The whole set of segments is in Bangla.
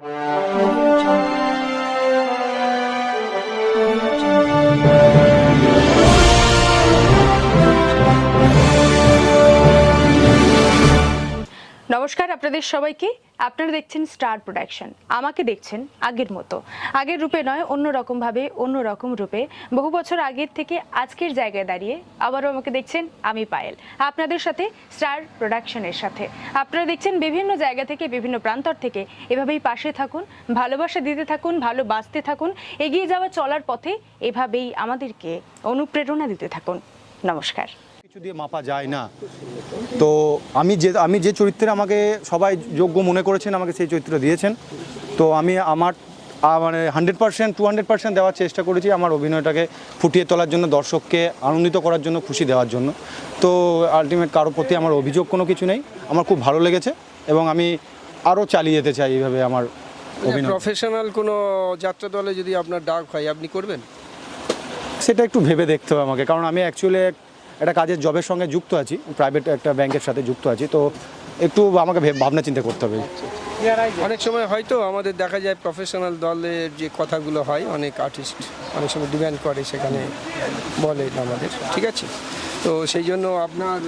好运 নমস্কার আপনাদের সবাইকে। আপনারা দেখছেন স্টার প্রোডাকশন। আমাকে দেখছেন আগের মতো। আগের রূপে নয় অন্য রকমভাবে অন্য রকম রূপে। বহু বছর আগের থেকে আজকের জায়গায় দাঁড়িয়ে আবারও আমাকে দেখছেন আমি পায়েল, আপনাদের সাথে স্টার প্রোডাকশনের সাথে। আপনারা দেখছেন বিভিন্ন জায়গা থেকে, বিভিন্ন প্রান্তর থেকে এভাবেই পাশে থাকুন, ভালোবাসা দিতে থাকুন ভালোবাসতে থাকুন, এগিয়ে যাওয়া চলার পথে এভাবেই আমাদেরকে অনুপ্রেরণা দিতে থাকুন। নমস্কার। কিছু দিয়ে মাপা যায় না। তো আমি যে আমি যে চরিত্রে আমাকে সবাই যোগ্য মনে করেছেন আমাকে সেই চরিত্র দিয়েছেন। তো আমি আমার মানে hundred percent to hundred percent দেওয়ার চেষ্টা করেছি আমার অভিনয়টাকে ফুটিয়ে তোলার জন্য দর্শককে আনন্দিত করার জন্য খুশি দেওয়ার জন্য। তো আলটিমেট কারোর প্রতি আমার অভিযোগ কোনো কিছু নেই। আমার খুব ভালো লেগেছে এবং আমি আরও চালিয়ে যেতে চাই এইভাবে আমার প্রফেশনাল কোনো যাত্রা দলে যদি আপনার ডাক হয় আপনি করবেন? সেটা একটু ভেবে দেখতে হবে আমাকে। কারণ আমি অ্যাকচুয়ালি একটা কাজের জবের সঙ্গে যুক্ত আছি প্রাইভেট একটা ব্যাংকের সাথে যুক্ত আছি তো একটু আমাকে ভাবনা চিন্তা করতে হবে। অনেক সময় হয়তো আমাদের দেখা যায় প্রফেশনাল দলের যে কথাগুলো হয় অনেক আর্টিস্ট অনেক সময় ডিমান্ড করে সেখানে বলে আমাদের ঠিক আছে? তো সেই জন্য আপনার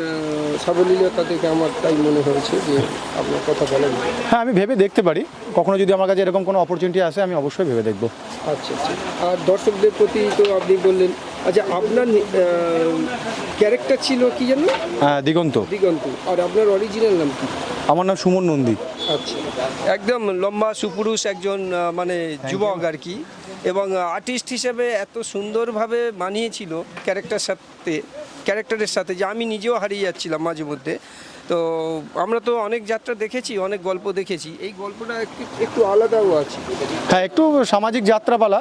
সাবলীলতা থেকে আমার তাই মনে হয়েছে যে আপনার কথা বলেন। হ্যাঁ আমি ভেবে দেখতে পারি। কখনো যদি আমার কাছে এরকম কোনো অপরচুনিটি আসে আমি অবশ্যই ভেবে দেখব। আচ্ছা আচ্ছা। আর দর্শকদের প্রতি তো আপনি বললেন আচ্ছা আপনার ক্যারেক্টার ছিল কি জানো হ্যাঁ দিগন্ত। দিগন্ত। আর আপনার অরিজিনাল নাম কি? আমার নাম সুমন নন্দী। আচ্ছা। একদম লম্বা সুপুরুষ একজন মানে যুবক আর কি। এবং আর্টিস্ট হিসেবে এত সুন্দরভাবে মানিয়েছিল ক্যারেক্টার সাথে ক্যারেক্টারের সাথে যে আমি নিজেও হারিয়ে যাচ্ছিলাম মাঝে মধ্যে। তো আমরা তো অনেক যাত্রা দেখেছি অনেক গল্প দেখেছি। এই গল্পটা একটু আলাদাও আছে। হ্যাঁ একটু সামাজিক যাত্রাপালা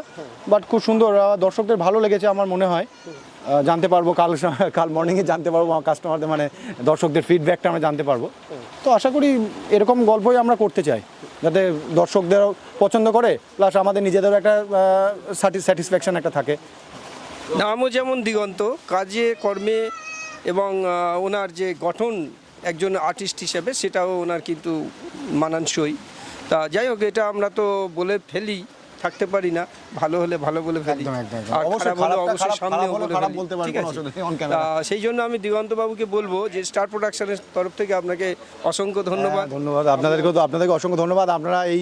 বাট খুব সুন্দর। দর্শকদের ভালো লেগেছে আমার মনে হয়। জানতে পারব কাল কাল মর্নিংয়ে জানতে পারব আমার কাস্টমারদের মানে দর্শকদের ফিডব্যাকটা আমরা জানতে পারব। তো আশা করি এরকম গল্পই আমরা করতে চাই যাতে দর্শকদেরও পছন্দ করে প্লাস আমাদের নিজেদেরও একটা স্যাটিসফ্যাকশন একটা থাকে। নামও যেমন দিগন্ত কাজে কর্মে এবং ওনার যে গঠন একজন আর্টিস্ট হিসেবে সেটাও ওনার কিন্তু মানানসই। তা যাই হোক, এটা আমরা তো বলে ফেলি। থাকতে পারি না ভালো হলে ভালো বলে ফেলি। আর অবশ্যই খারাপ হলে অবশ্যই সামনেও বলে ফেলি, ঠিক আছে? অসুবিধা নেই, on camera। তা সেই জন্য আমি দিগন্ত বাবুকে বলব যে স্টার প্রোডাকশনের তরফ থেকে আপনাকে অসংখ্য ধন্যবাদ। হ্যাঁ, ধন্যবাদ। আপনাদেরকেও তো আপনাদেরকে অসংখ্য ধন্যবাদ। আপনারা এই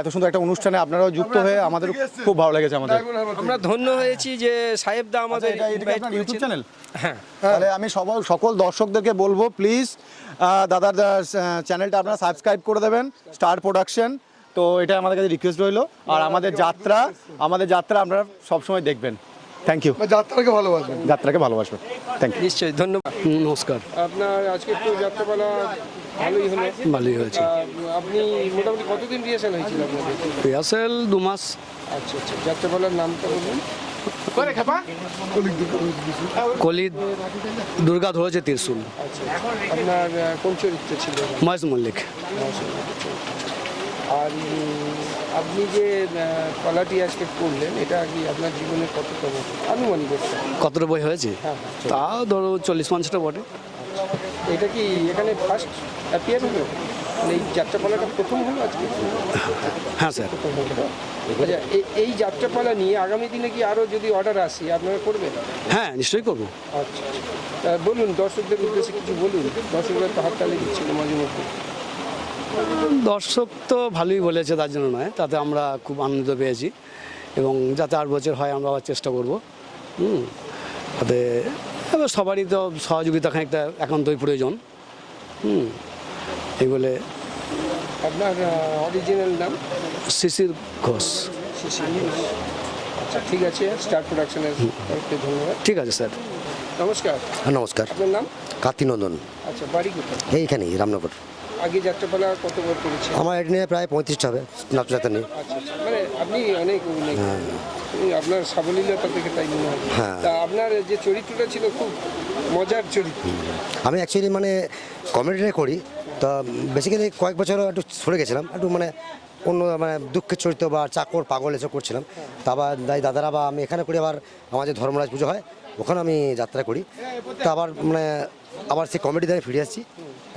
এত সুন্দর একটা অনুষ্ঠানে আপনারাও যুক্ত হয়ে আমাদের খুব ভালো লেগেছে আমাদের। আমরা ধন্য হয়েছি যে সাহেবদা আমাদের আচ্ছা, আপনার ইউটিউব চ্যানেল হ্যাঁ। তাহলে আমি সকল সকল দর্শকদেরকে বলব প্লিজ দাদার চ্যানেলটা আপনারা সাবস্ক্রাইব করে দেবেন স্টার প্রোডাকশন তো এটা আমাদের কাছে রিকোয়েস্ট রইল। আর আমাদের যাত্রা আমাদের যাত্রা আপনারা সবসময় দেখবেন। থ্যাংক ইউ যাত্রাকে ভালোবাসেন যাত্রাকে ভালোবাসবেন। থ্যাংক ইউ নিশ্চয়ই ধন্যবাদ। নমস্কার। আপনার আজকে একটু যাত্রাপালা ভালোই হলো। ভালোই হয়েছে। আপনি মোটামুটি কতদিন রিহার্সাল হয়েছিল আপনাদের? রিহার্সেল দু মাস। আচ্ছা আচ্ছা যাত্রাপালার নামটা বলুন। কলি দুর্গা ধরেছে ত্রিশুল। আচ্ছা আপনার কোন চরিত্র ছিল? মহেশ মল্লিক। আর আপনি যে কলাটি আজকে করলেন এটা কি আপনার জীবনের কততম আনুমানিক? কতটা বই হয়েছে? হ্যাঁ তা ধরো চল্লিশ পঞ্চাশটা বটে। এটা কি এখানে ফার্স্ট অ্যাপিয়ার হলো? মানে এই যাত্রাপালাটা প্রথম হলো আজকে? হ্যাঁ স্যার। আচ্ছা এই- যাত্রাপালা নিয়ে আগামী দিনে কি আরও যদি অর্ডার আসি আপনারা করবেন? হ্যাঁ নিশ্চয়ই করব। আচ্ছা তা বলুন দর্শকদের উদ্দেশ্যে কিছু বলুন। দর্শকরা তো হাততালি দিচ্ছিল মাঝে মধ্যে। দর্শক তো ভালোই বলেছে তার জন্য নয়। তাতে আমরা খুব আনন্দ পেয়েছি এবং যাতে আর বছর হয় আমরা আবার চেষ্টা করব। হুম তাতে এবার সবারই তো সহযোগিতা খানিকটা একান্তই প্রয়োজন। হুম এই বলে আপনার অরিজিনাল নাম? শিশির ঘোষ। আচ্ছা ঠিক আছে স্টার প্রোডাকশনের ধন্যবাদ। ঠিক আছে স্যার। নমস্কার। হ্যাঁ, নমস্কার। আপনার নাম? কার্তিনন্দন আচ্ছা বাড়ি কোথায়? এইখানেই রামনগর। আগে যাত্রাপালা কতবার করেছেন? আমার এটা নিয়ে প্রায় পঁয়ত্রিশটা হবে নাট্যযাত্রা নিয়ে। আচ্ছা আচ্ছা। মানে আপনি অনেক অভিনয় করেন। এই আপনার সাবলীলতা থেকে তাই মনে হয়। হ্যাঁ। তা আপনার যে চরিত্রটা ছিল খুব মজার চরিত্র। আমি অ্যাকচুয়ালি মানে কমেডিটাই করি। তা বেসিক্যালি কয়েক বছর একটু সরে গেছিলাম। একটু মানে অন্য মানে দুঃখের চরিত্র বা চাকর পাগল এসব করছিলাম। তা আবার দাই দাদারা বা আমি এখানে করি আবার আমার যে ধর্মরাজ পুজো হয়। ওখানে আমি যাত্রা করি। তা আবার মানে আবার সেই কমেডি দ্বারা ফিরে আসছি।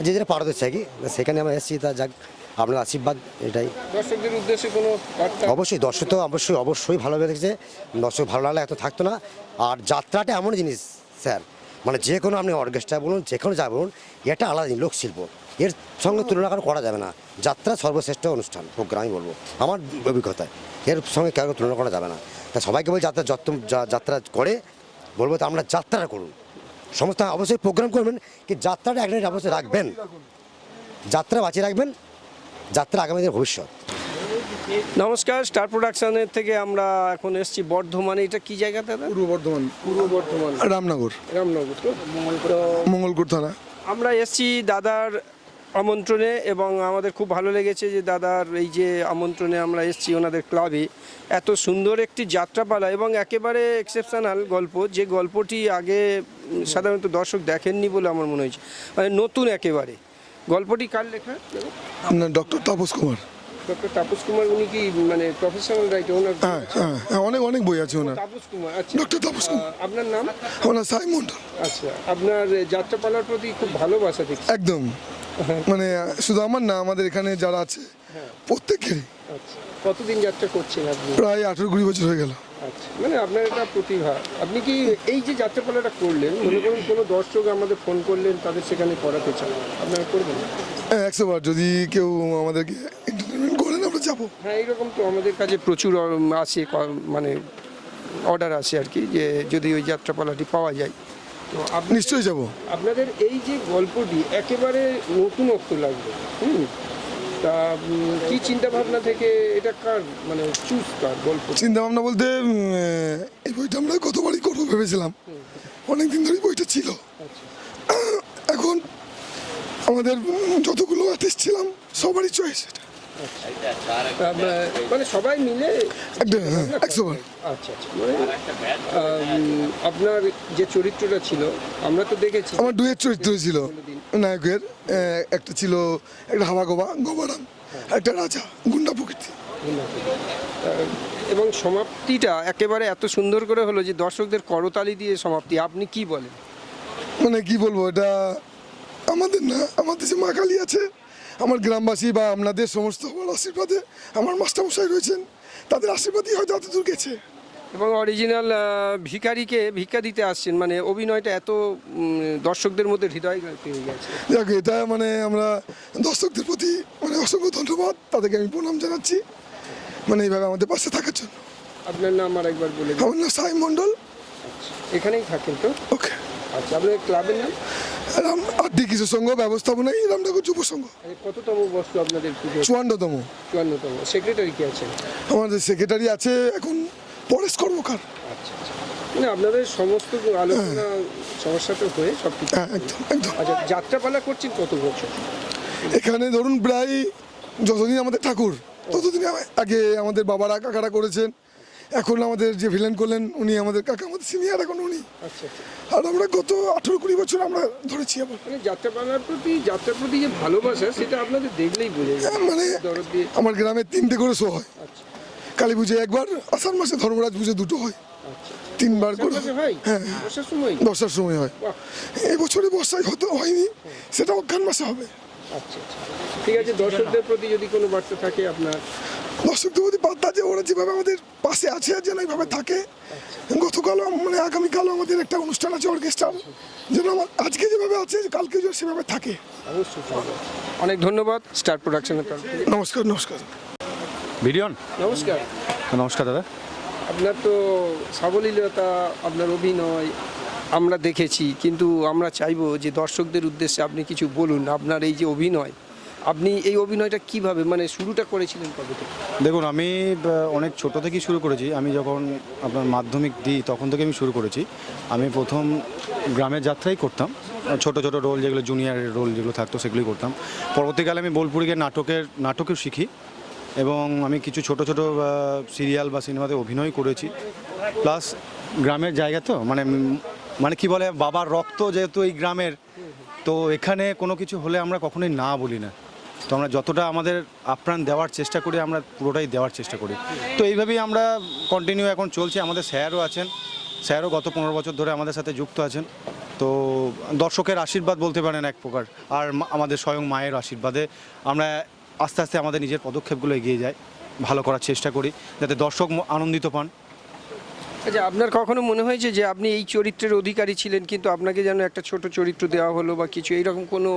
যে যেটা পারদ হচ্ছে আর কি সেখানে আমরা এসেছি তা যাক আপনার আশীর্বাদ এটাই। দর্শকদের উদ্দেশ্যে কোনো অবশ্যই দর্শক তো অবশ্যই অবশ্যই ভালো লেগেছে। দর্শক ভালো লাগলে এত থাকতো না। আর যাত্রাটা এমন জিনিস স্যার মানে যে কোনো আপনি অর্কেস্ট্রা বলুন যে কোনো যা বলুন এটা আলাদা লোকশিল্প। এর সঙ্গে তুলনা কারও করা যাবে না। যাত্রা সর্বশ্রেষ্ঠ অনুষ্ঠান প্রোগ্রাম আমি বলব আমার অভিজ্ঞতায়। এর সঙ্গে কারও তুলনা করা যাবে না। তা সবাইকে বলি যাত্রা যত যা- যাত্রা করে বলব তো আমরা যাত্রাটা করুন। সমস্ত অবশ্যই প্রোগ্রাম করবেন কি যাত্রাটা এক মিনিট অবশ্যই রাখবেন। যাত্রা বাঁচিয়ে রাখবেন যাত্রা আগামী দিনের ভবিষ্যৎ। নমস্কার স্টার প্রোডাকশনের থেকে আমরা এখন এসেছি বর্ধমানে। এটা কি জায়গা দাদা? পূর্ব বর্ধমান। পূর্ব বর্ধমান। রামনগর। রামনগর। তো তো মঙ্গলকোট থানা। আমরা এসেছি দাদার আমন্ত্রণে এবং আমাদের খুব ভালো লেগেছে যে দাদার এই যে আমন্ত্রণে আমরা এসেছি ওনাদের ক্লাবে। এত সুন্দর একটি যাত্রাপালা এবং একেবারে এক্সেপশনাল গল্প। যে গল্পটি আগে সাধারণত দর্শক দেখেননি বলে আমার মনে হয়েছে। মানে নতুন একেবারে। গল্পটি কার লেখা? আপনার ডক্টর তাপস কুমার। ডক্টর তাপস কুমার উনি কি মানে প্রফেশনাল রাইটার ওনার হ্যাঁ হ্যাঁ হ্যাঁ, অনেক অনেক বই আছে ওনার। তাপস কুমার আচ্ছা। ডক্টর তাপস কুমার। আপনার নাম? ওনার সাই মন্ডল আচ্ছা আপনার যাত্রাপালার প্রতি খুব ভালোবাসা দেখছি। একদম। মানে শুধু আমার না আমাদের এখানে যারা আছে প্রত্যেকেরই। আচ্ছা কতদিন যাত্রা করছেন আপনি? প্রায় আঠেরো কুড়ি বছর হয়ে গেল। আচ্ছা মানে আপনার একটা প্রতিভা। আপনি কি এই যে যাত্রাপালাটা করলেন মনে করুন কোনো দর্শক আমাদের ফোন করলেন তাদের সেখানে করাতে চান? আপনারা করবেন? হ্যাঁ, একশো বার। যদি কেউ আমাদেরকে এন্টারটেনমেন্ট করেন আমরা যাব। হ্যাঁ এইরকম তো আমাদের কাছে প্রচুর আসে মানে অর্ডার আসে আর কি যে যদি ওই যাত্রাপালাটি পাওয়া যায়। তো আপনি নিশ্চয়ই যাব। আপনাদের এই যে গল্পটি একেবারে নতুন নতুনত্ব লাগবে হুম? তা কি চিন্তা ভাবনা থেকে এটা কার মানে চুজ কার গল্প? চিন্তা ভাবনা বলতে এই বইটা আমরা গতবারই করব ভেবেছিলাম। অনেক দিন ধরেই বইটা ছিল। এখন আমাদের যতগুলো আর্টিস্ট ছিলাম সবারই চয়েস এটা। মানে সবাই মিলে হ্যাঁ আচ্ছা আচ্ছা। মানে আপনার যে চরিত্রটা ছিল আমরা তো দেখেছি। আমার দুয়ের চরিত্র ছিল। নায়কের একটা ছিল একটা হাওয়া গোবা গোবারাম একটা রাজা গুন্ডা প্রকৃতি। এবং সমাপ্তিটা একেবারে এত সুন্দর করে হলো যে দর্শকদের করতালি দিয়ে সমাপ্তি। আপনি কি বলেন? মানে কি বলব এটা আমাদের না আমাদের যে মা কালী আছে আমার গ্রামবাসী বা আপনাদের সমস্ত আশীর্বাদে আমার মাস্টারমশাই রয়েছেন তাদের আশীর্বাদই হয়তো এতদূর গেছে। এবং অরিজিনাল ভিকারিকে ভিক্ষা দিতে আসছেন মানে অভিনয়টা এত দর্শকদের মধ্যে হৃদয় পেয়ে গেছে। যাক এটা মানে আমরা দর্শকদের প্রতি মানে অসংখ্য ধন্যবাদ তাদেরকে আমি প্রণাম জানাচ্ছি মানে এইভাবে আমাদের পাশে থাকার জন্য। আপনার নাম আর একবার বলে আমার নাম সাই মণ্ডল। এখানেই থাকেন তো? ওকে। আচ্ছা আপনার ক্লাবের নাম? কিছু সংঘ ব্যবস্থাপনায় রামনগর যুব সংঘ কততম বস্তু আপনাদের পুজো? চুয়ান্নতম। চুয়ান্নতম। সেক্রেটারি কি আছেন? আমাদের সেক্রেটারি আছে এখন পরেশ কর্মকার। আচ্ছা আচ্ছা। মানে আপনাদের সমস্ত আলোচনা সমস্যাটা হয়ে সব কিছু হ্যাঁ একদম একদম। আচ্ছা যাত্রাপালা করছেন কত বছর? এখানে ধরুন প্রায় যতদিন আমাদের ঠাকুর ততদিন আগে আমাদের বাবারা কাকারা করেছেন। এখন আমাদের যে ভিলেন করলেন উনি আমাদের কাকা আমাদের সিনিয়র এখন উনি। আচ্ছা আচ্ছা। আর আমরা গত আঠেরো কুড়ি বছর আমরা ধরেছি আবার। মানে যাত্রাপালার প্রতি যাত্রার প্রতি যে ভালোবাসা সেটা আপনাদের দেখলেই বোঝা যায়। হ্যাঁ, মানে আমার গ্রামে তিনটে করে শো হয়। আচ্ছা। কালী পুজো একবার আষাঢ় মাসে ধর্মরাজ পুজো দুটো হয়। তিনবার করে ভাই হ্যাঁ? বর্ষার সময়? হয়। এবছরে বর্ষায় হতে হয়নি সেটা অজ্ঞান মাসে হবে। আচ্ছা আচ্ছা। ঠিক আছে দর্শকদের প্রতি যদি কোনো বার্তা থাকে আপনার? প্রতি বার্তা যে ওরা যেভাবে আমাদের পাশে আছে যেন এইভাবে থাকে। গতকালও মানে আগামীকালও আমাদের একটা অনুষ্ঠান আছে অর্কেস্ট্রার। যেন আমার আজকে যেভাবে আছে কালকে যেন সেভাবে থাকে। অনেক ধন্যবাদ স্টার প্রোডাকশনের নমস্কার নমস্কার। ভিডিওন? নমস্কার। নমস্কার দাদা। আপনার তো সাবলীলতা আপনার অভিনয় আমরা দেখেছি কিন্তু আমরা চাইব যে দর্শকদের উদ্দেশ্যে আপনি কিছু বলুন আপনার এই যে অভিনয় আপনি এই অভিনয়টা কীভাবে মানে শুরুটা করেছিলেন কবে থেকে? দেখুন, আমি অনেক ছোট থেকেই শুরু করেছি। আমি যখন আপনার মাধ্যমিক দিই, তখন থেকে আমি শুরু করেছি। আমি প্রথম গ্রামের যাত্রাই করতাম। ছোট ছোট রোল যেগুলো জুনিয়রের রোল যেগুলো থাকতো, সেগুলোই করতাম। পরবর্তীকালে আমি বোলপুরে গিয়ে নাটকের, নাটকেও শিখি এবং আমি কিছু ছোট ছোট সিরিয়াল বা সিনেমাতে অভিনয় করেছি। প্লাস গ্রামের জায়গা তো মানে মানে কি বলে, বাবার রক্ত যেহেতু এই গ্রামের, তো এখানে কোনো কিছু হলে আমরা কখনোই না বলি না। তো আমরা যতটা আমাদের আপ্রাণ দেওয়ার চেষ্টা করি, আমরা পুরোটাই দেওয়ার চেষ্টা করি। তো এইভাবেই আমরা কন্টিনিউ এখন চলছি। আমাদের স্যারও আছেন। স্যারও গত পনেরো বছর ধরে আমাদের সাথে যুক্ত আছেন। তো দর্শকের আশীর্বাদ বলতে পারেন এক প্রকার। আর আমাদের স্বয়ং মায়ের আশীর্বাদে আমরা আস্তে আস্তে আমাদের নিজের পদক্ষেপগুলো এগিয়ে যাই। ভালো করার চেষ্টা করি, যাতে দর্শক আনন্দিত পান। আচ্ছা আপনার কখনো মনে হয়েছে যে আপনি এই চরিত্রের অধিকারী ছিলেন কিন্তু আপনাকে যেন একটা ছোট চরিত্র দেওয়া হলো বা কিছু এইরকম কোনো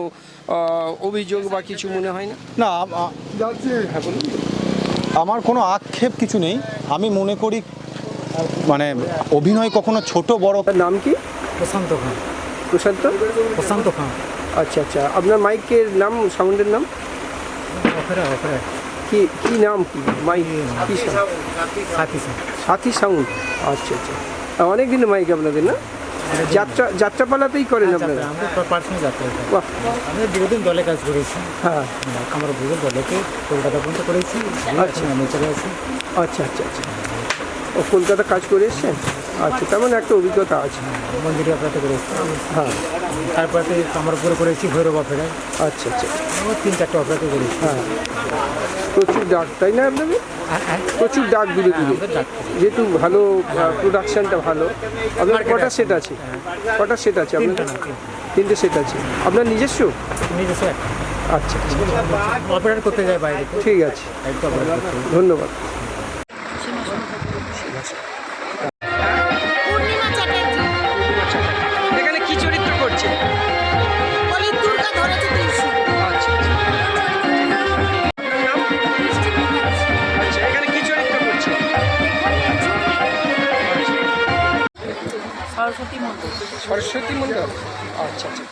অভিযোগ বা কিছু মনে হয় না? না আ- আমার কোনো আক্ষেপ কিছু নেই। আমি মনে করি মানে অভিনয় কখনো ছোট বড় তার নাম কি? প্রশান্ত খান প্রশান্ত? প্রশান্ত খান আচ্ছা আচ্ছা আপনার মাইকের নাম সাউন্ডের নাম? কি কি নাম কি? মাইক কি sound? সাথী সাউন্ড। আচ্ছা আচ্ছা। অনেক দিন মাইক আপনাদের না? যাত্রা যাত্রাপালাতেই করেন আপনারা? আমরা দীর্ঘদিন দলে কাজ করেছি। হ্যাঁ। আমার দীর্ঘ দলেকে কলকাতা পর্যন্ত করেছি। আচ্ছা। আমি চলে আসি। আচ্ছা আচ্ছা আচ্ছা। ও কলকাতা কাজ করে এসছেন? আচ্ছা তেমন একটা অভিজ্ঞতা আছে। মন্দিরে অপেরাতে করেছি হ্যাঁ। তারপরে কামারপুরে করেছি ভৈরব অপেরায় আচ্ছা আচ্ছা। তিন চারটে অপেরাতে করেছি হ্যাঁ। প্রচুর ডাক তাই না আপনাদের? হ্যাঁ, হ্যাঁ। প্রচুর ডাক দূরে দূরে যেহেতু ভালো প্রোডাকশানটা ভালো। আপনার কটা সেট আছে? কটা সেট আছে আপনার তিনটে। সেট আছে। আপনার নিজস্ব? নিজস্ব আচ্ছা আচ্ছা। অপারেট করতে যায় বাইরে। ঠিক আছে। ধন্যবাদ।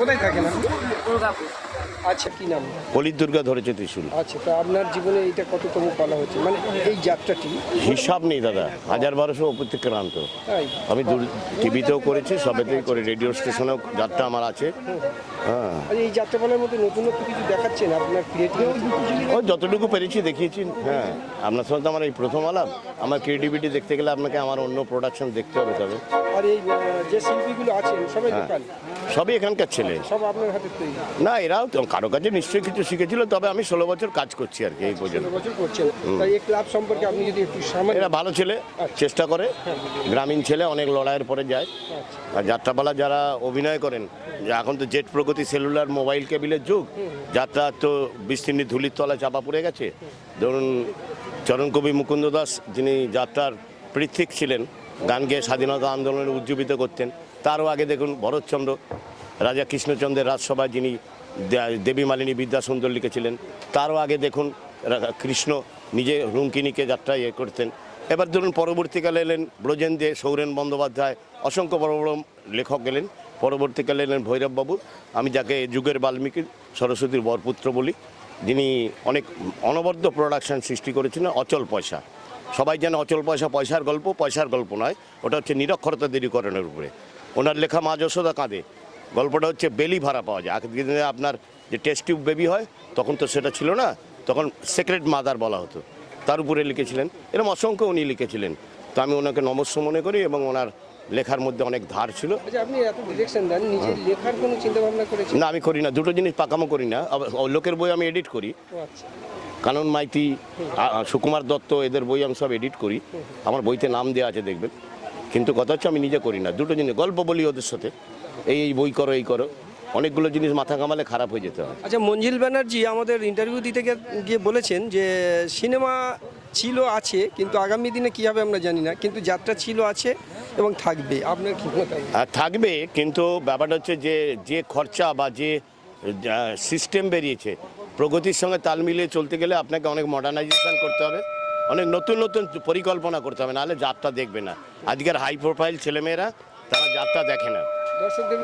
কোথায় থাকেন আপনি? দুর্গাপুর। আচ্ছা কি নাম? কলির দুর্গা ধরেছে ত্রিশুল। আচ্ছা তা আপনার জীবনে এটা কততম পালা হচ্ছে? মানে এই যাত্রাটি? হিসাব নেই দাদা হাজার বারোশো অতিক্রান্ত তাই? আমি টিভিতেও করেছি সবেতেই করে রেডিও স্টেশনেও যাত্রা আমার আছে। এই যাত্রাপালার মধ্যে নতুনত্ব কিছু দেখাচ্ছেন আপনার ক্রিয়েটিভিটি ও যতটুকু পেরেছি দেখিয়েছি। হ্যাঁ আপনার সঙ্গে তো আমার এই প্রথম আলাপ। আমার ক্রিয়েটিভিটি দেখতে গেলে আপনাকে আমার অন্য প্রোডাকশন দেখতে হবে তবে। আর এই যে শিল্পীগুলো আছেন সবাই হ্যাঁ। লোকাল সবই এখানকার ছেলে। সব আপনার হাতে তৈরি? না এরাও তো কারও কাছে নিশ্চয়ই কিছু শিখেছিল তবে আমি ষোলো বছর কাজ করছি আর কি এই পর্যন্ত। বছর করছেন। তাই এই ক্লাব সম্পর্কে আপনি যদি একটু সামান্য এরা ভালো ছেলে চেষ্টা করে। গ্রামীণ ছেলে অনেক লড়াইয়ের পরে যায়। আর যাত্রাপালা যারা অভিনয় করেন এখন তো জেট প্রগতি সেলুলার মোবাইল কেবিলের যুগ যাত্রা তো বিস্তীর্ণ ধুলির তলা চাপা পড়ে গেছে। ধরুন চরণকবি মুকুন্দ দাস যিনি যাত্রার পৃথিক ছিলেন গান গেয়ে স্বাধীনতা আন্দোলনে উজ্জীবিত করতেন তারও আগে দেখুন ভরতচন্দ্র রাজা কৃষ্ণচন্দ্রের রাজসভায় যিনি দেবী মালিনী বিদ্যাসুন্দর লিখেছিলেন তারও আগে দেখুন কৃষ্ণ নিজে রুঙ্কিনীকে যাত্রা ইয়ে করতেন। এবার ধরুন পরবর্তীকালে এলেন ব্রজেন দে সৌরেন বন্দ্যোপাধ্যায় অসংখ্য বড় বড় লেখক গেলেন পরবর্তীকালে এলেন ভৈরববাবু। আমি যাকে যুগের বাল্মীকি সরস্বতীর বরপুত্র বলি, যিনি অনেক অনবদ্য প্রোডাকশন সৃষ্টি করেছিলেন, অচল পয়সা। সবাই যেন অচল পয়সা পয়সার গল্প পয়সার গল্প নয়, ওটা হচ্ছে নিরক্ষরতা দূরীকরণের উপরে। ওনার লেখা মা যশোদা কাঁদে। গল্পটা হচ্ছে বেলি ভাড়া পাওয়া যায়। আগের দিনে আপনার যে টেস্ট টিউব বেবি হয়, তখন তো সেটা ছিল না, তখন সেক্রেট মাদার বলা হতো। তার উপরে লিখেছিলেন। এরকম অসংখ্য উনি লিখেছিলেন। তো আমি ওনাকে নমস্য মনে করি এবং ওনার লেখার মধ্যে অনেক ধার ছিল। আচ্ছা করেছেন? না আমি করি না দুটো জিনিস পাকামো করি না। লোকের বই আমি এডিট করি। আচ্ছা। কানন মাইতি সুকুমার দত্ত এদের বই আমি সব এডিট করি। আমার বইতে নাম দেওয়া আছে দেখবেন। কিন্তু কথা হচ্ছে আমি নিজে করি না। দুটো জিনিস গল্প বলি ওদের সাথে। এই এই বই করো এই করো। অনেকগুলো জিনিস মাথা কামালে খারাপ হয়ে যেতে হয়। আচ্ছা মঞ্জিল ব্যানার্জি আমাদের ইন্টারভিউ দিতে গিয়ে- গিয়ে বলেছেন যে সিনেমা ছিল আছে কিন্তু আগামী দিনে কী হবে আমরা জানি না কিন্তু যাত্রা ছিল আছে এবং থাকবে। আপনার কি থাকবে কিন্তু ব্যাপারটা হচ্ছে যে যে খরচা বা যে সিস্টেম বেরিয়েছে প্রগতির সঙ্গে তাল মিলিয়ে চলতে গেলে আপনাকে অনেক মডার্নাইজেশন করতে হবে অনেক নতুন নতুন পরিকল্পনা করতে হবে নাহলে যাত্রা দেখবে না। আজকের হাই প্রোফাইল ছেলেমেয়েরা তারা যাত্রা দেখে না।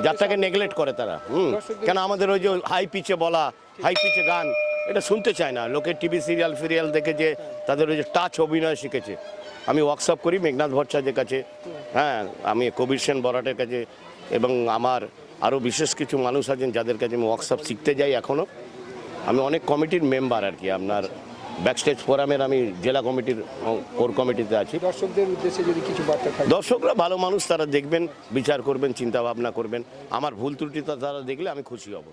যাত্রাকে নেগলেক্ট করে তারা হুম। কেন আমাদের ওই যে হাই পিচে বলা হাই পিচে গান এটা শুনতে চায় না। লোকে টিভি, সিরিয়াল, ফিরিয়াল দেখে যে তাদের ওই যে টাচ অভিনয় শিখেছে। আমি ওয়ার্কশপ করি মেঘনাথ ভট্টাচার্যের কাছে। হ্যাঁ আমি কবির সেন বরাটের কাছে এবং আমার আরও বিশেষ কিছু মানুষ আছেন যাদের কাছে আমি ওয়ার্কশপ শিখতে যাই এখনও আমি অনেক কমিটির মেম্বার আর কি, আপনার ব্যাকস্টেজ ফোরামের আমি জেলা কমিটির কোর কমিটিতে আছি। দর্শকদের উদ্দেশ্যে যদি কিছু বার্তা থাকে। দর্শকরা ভালো মানুষ তারা দেখবেন বিচার করবেন চিন্তা ভাবনা করবেন। আমার ভুল ত্রুটিতা তারা দেখলে আমি খুশি হব।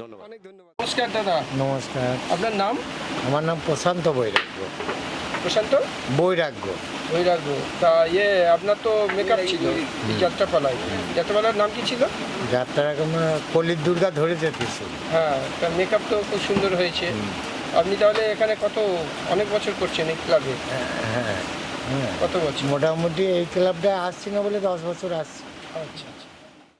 ধন্যবাদ। অনেক ধন্যবাদ। নমস্কার দাদা। নমস্কার। আপনার নাম? আমার নাম প্রশান্ত বৈরাগ্য। প্রশান্ত? বৈরাগ্য। বৈরাগ্য। তা ইয়ে আপনার তো মেকআপ ছিল এই যাত্রাপালায়। যাত্রাপালার নাম কি ছিল? যাত্রা কলির দুর্গা ধরেছে ত্রিশূল হ্যাঁ তার মেকআপ তো খুব সুন্দর হয়েছে। আপনি তাহলে এখানে কত অনেক বছর করছেন এই ক্লাবে? হ্যাঁ হ্যাঁ কত বছর? মোটামুটি এই ক্লাবটা আসছি না বলে দশ বছর আসছি। আচ্ছা।